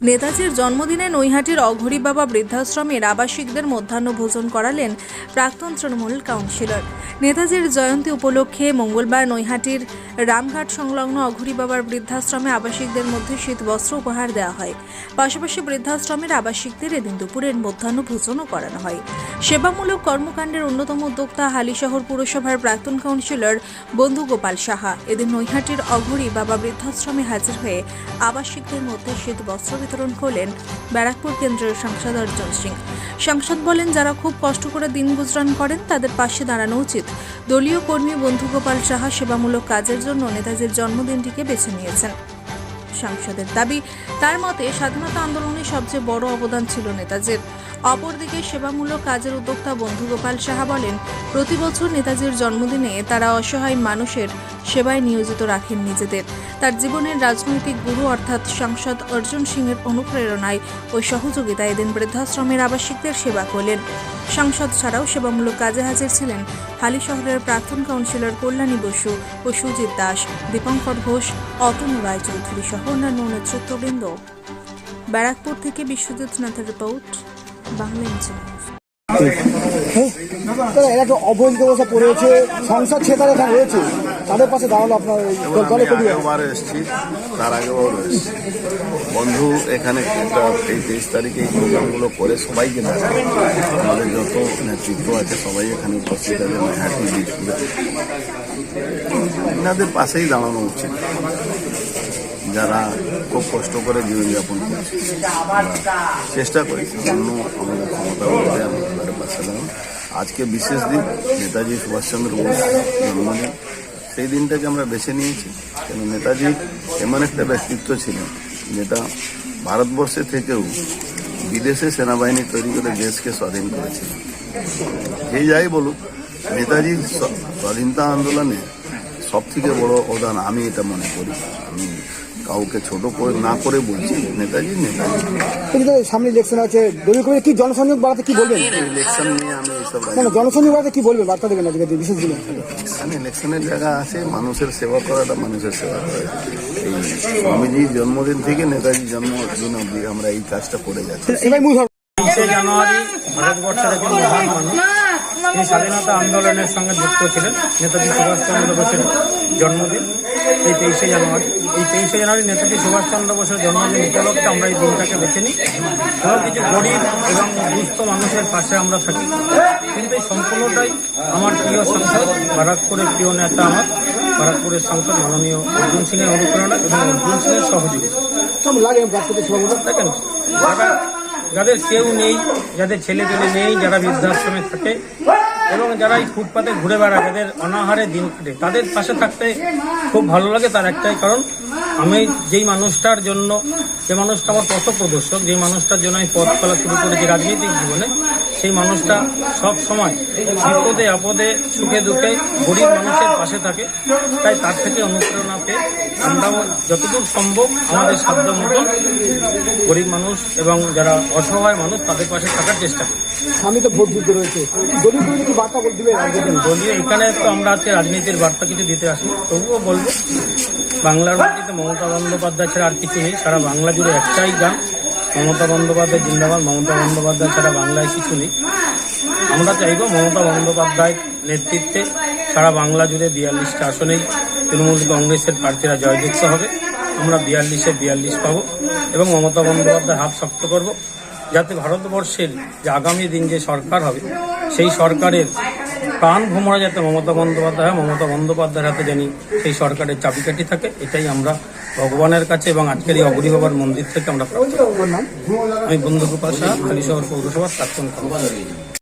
নেতাজির জন্মদিনে নৈহাটির অঘরী বাবা বৃদ্ধাশ্রমের আবাসিকদের মধ্যাহ্ন ভোজন করালেন প্রাক্তন তৃণমূল কাউন্সিলর। নেতাজির জয়ন্তী উপলক্ষে মঙ্গলবার নৈহাটির রামঘাট সংলগ্ন অঘরী বাবার বৃদ্ধাশ্রমে আবাসিকদের মধ্যে শীত বস্ত্র উপহার দেওয়া হয়। পাশাপাশি বৃদ্ধাশ্রমের আবাসিকদের এদিন দুপুরের মধ্যাহ্ন ভোজনও করানো হয়। সেবামূলক কর্মকাণ্ডের অন্যতম উদ্যোক্তা হালিশহর পুরসভার প্রাক্তন কাউন্সিলর বন্ধু গোপাল সাহা এদিন নৈহাটির অঘরী বাবা বৃদ্ধাশ্রমে হাজির হয়ে আবাসিকদের মধ্যে শীত বস্ত্র বিতরণ করলেন ব্যারাকপুর কেন্দ্রীয় সাংসদ অর্জুন সিং। সাংসদ বলেন, যারা খুব কষ্ট করে দিন গুজরান করেন, তাদের পাশে দাঁড়ানো উচিত। দলীয় কর্মী বন্ধু গোপাল সাহা সেবামূলক কাজের জন্য নেতাজির জন্মদিনটিকে বেছে নিয়েছেন। সাংসদের দাবি, তার মতে স্বাধীনতা আন্দোলনে সবচেয়ে বড় অবদান ছিল নেতাজির। অপরদিকে সেবামূলক কাজের উদ্যোক্তা বন্ধু গোপাল সাহা বলেন প্রতি বছর নেতাজির জন্মদিনে তারা অসহায় মানুষের সেবায় নিয়োজিত রাখেন নিজেদের। তার জীবনের রাজনৈতিক গুরু অর্থাৎ সাংসদ অর্জুন সিংয়ের অনুপ্রেরণায় ও সহযোগিতায় এদিন বৃদ্ধাশ্রমের আবাসিকদের সেবা করলেন। সাংসদ ছাড়াও সেবামূলক কাজে হাজির ছিলেন হালি শহরের প্রাক্তন কাউন্সিলর কল্যাণী বসু ও সুজিত দাস, দীপঙ্কর ঘোষ, অতনু রায়চৌধুরী সহ অন্যান্য নেতৃত্ববৃন্দ। ব্যারাকপুর থেকে বিশ্বজিৎ নাথের রিপোর্ট, বাংলা একটা অবৈধ অবস্থা পড়েছে সংসদ সেখানে রয়েছে। তাদের পাশে দাঁড়াল আপনার এই দলে আগেবার এসেছি তার আগেও এসেছি। বন্ধু এখানে একটা এই তেইশ তারিখে এই প্রোগ্রামগুলো করে সবাইকে ডাকে আমাদের যত নেতৃত্ব আছে সবাই এখানে উপস্থিত আছে এনাদের পাশেই দাঁড়ানো উচিত। যারা খুব কষ্ট করে জীবনযাপন করছে। চেষ্টা করি অন্য আমাদের ক্ষমতা বলতে আমরা তাদের পাশে দাঁড়ানো আজকে বিশেষ দিন নেতাজি সুভাষচন্দ্র বোস জন্মদিন। সেই দিনটাকে আমরা বেছে নিয়েছি। কেন নেতাজি এমন একটা ব্যক্তিত্ব ছিলেন, যেটা ভারতবর্ষে থেকেও বিদেশে সেনাবাহিনী তৈরি করে দেশকে স্বাধীন করেছিলেন যে যাই বলুক, নেতাজির স্বাধীনতা আন্দোলনে সবথেকে বড় অবদান আমি এটা মনে করি। আমি কাউকে ছোট করে না করে বলছি নেতাজি নেতাজি। কিন্তু সামনে ইলেকশন আছে দলীয় কবি কি জনসংযোগ বাড়াতে কি বলবেন? ইলেকশন নিয়ে আমি এইসব না না, জনসংযোগ বাড়াতে কি বলবেন? বার্তা দেবেন আজকে বিশেষ দিনে। ইলেকশন ইলেকশনের জায়গা আছে মানুষের সেবা করাটা মানুষের সেবা করা। এই স্বামীজির জন্মদিন থেকে নেতাজির জন্মদিন অব্দি আমরা এই কাজটা করে যাচ্ছি। এবার মূল ধর্ম জানুয়ারি ভারতবর্ষের একজন মহান মানুষ। তিনি স্বাধীনতা আন্দোলনের সঙ্গে যুক্ত ছিলেন, নেতাজি সুভাষচন্দ্র বোসের জন্মদিন। এই তেইশে জানুয়ারি, এই তেইশে জানুয়ারি নেতাজি সুভাষচন্দ্র বোসের জন্মদিন উপলক্ষে আমরা এই দিনটাকে বেছে নিই। এবং কিছু গরিব এবং দুস্থ মানুষের পাশে আমরা থাকি। কিন্তু এই সম্পূর্ণটাই আমার প্রিয় সংসদ বারাকপুরের প্রিয় নেতা আমার বারাকপুরের সংসদ মাননীয় অর্জুন সিংয়ের অনুপ্রেরণা এবং অর্জুন সিংয়ের দেখেন যাদের কেউ নেই, যাদের ছেলে পেলে নেই, যারা বৃদ্ধাশ্রমে থাকে এবং যারা এই ফুটপাতে ঘুরে বেড়ায় তাদের অনাহারে দিন কাটে, তাদের পাশে থাকতে খুব ভালো লাগে তার একটাই কারণ, আমি যেই মানুষটার জন্য, যে মানুষটা আমার পথ প্রদর্শক যেই মানুষটার জন্য আমি পথ চলা শুরু করেছি রাজনৈতিক জীবনে সেই মানুষটা সব সময় বিপদে আপদে সুখে দুঃখে গরিব মানুষের পাশে থাকে। তাই তার থেকে অনুপ্রেরণা পেয়ে আমরাও যতদূর সম্ভব আমাদের সাধ্য মতন গরিব মানুষ এবং যারা অসহায় মানুষ তাদের পাশে থাকার চেষ্টা করি। সামনে তো ভোট যুদ্ধ রয়েছে। বার্তা দলীয় এখানে তো আমরা আজকে রাজনীতির বার্তা কিছু দিতে আসি। তবুও বলব বাংলার মাটিতে মমতা বন্দ্যোপাধ্যায় ছাড়া আর কিছু নেই সারা বাংলা জুড়ে একটাই গান। মমতা বন্দ্যোপাধ্যায় জিন্দাবাদ, মমতা বন্দ্যোপাধ্যায় ছাড়া বাংলায় কিছু নেই। আমরা চাইব মমতা বন্দ্যোপাধ্যায় নেতৃত্বে সারা বাংলা জুড়ে বিয়াল্লিশটা আসনেই তৃণমূল কংগ্রেসের প্রার্থীরা জয়যুক্ত হবে। আমরা বিয়াল্লিশে বিয়াল্লিশ পাবো এবং মমতা বন্দ্যোপাধ্যায় হাত শক্ত করব যাতে ভারতবর্ষের যে আগামী দিন যে সরকার হবে, সেই সরকারের প্রাণ ভ্রমণে যাতে মমতা বন্দ্যোপাধ্যায় মমতা বন্দ্যোপাধ্যায়ের হাতে জানি সেই সরকারের চাবিকাঠি থাকে, এটাই আমরা ভগবানের কাছে এবং আজকের এই অগরী বাবার মন্দির থেকে আমরা আমি বন্ধু বন্ধুগোপাল শাহ হালিশহর পৌরসভার প্রাক্তন কর্মচারী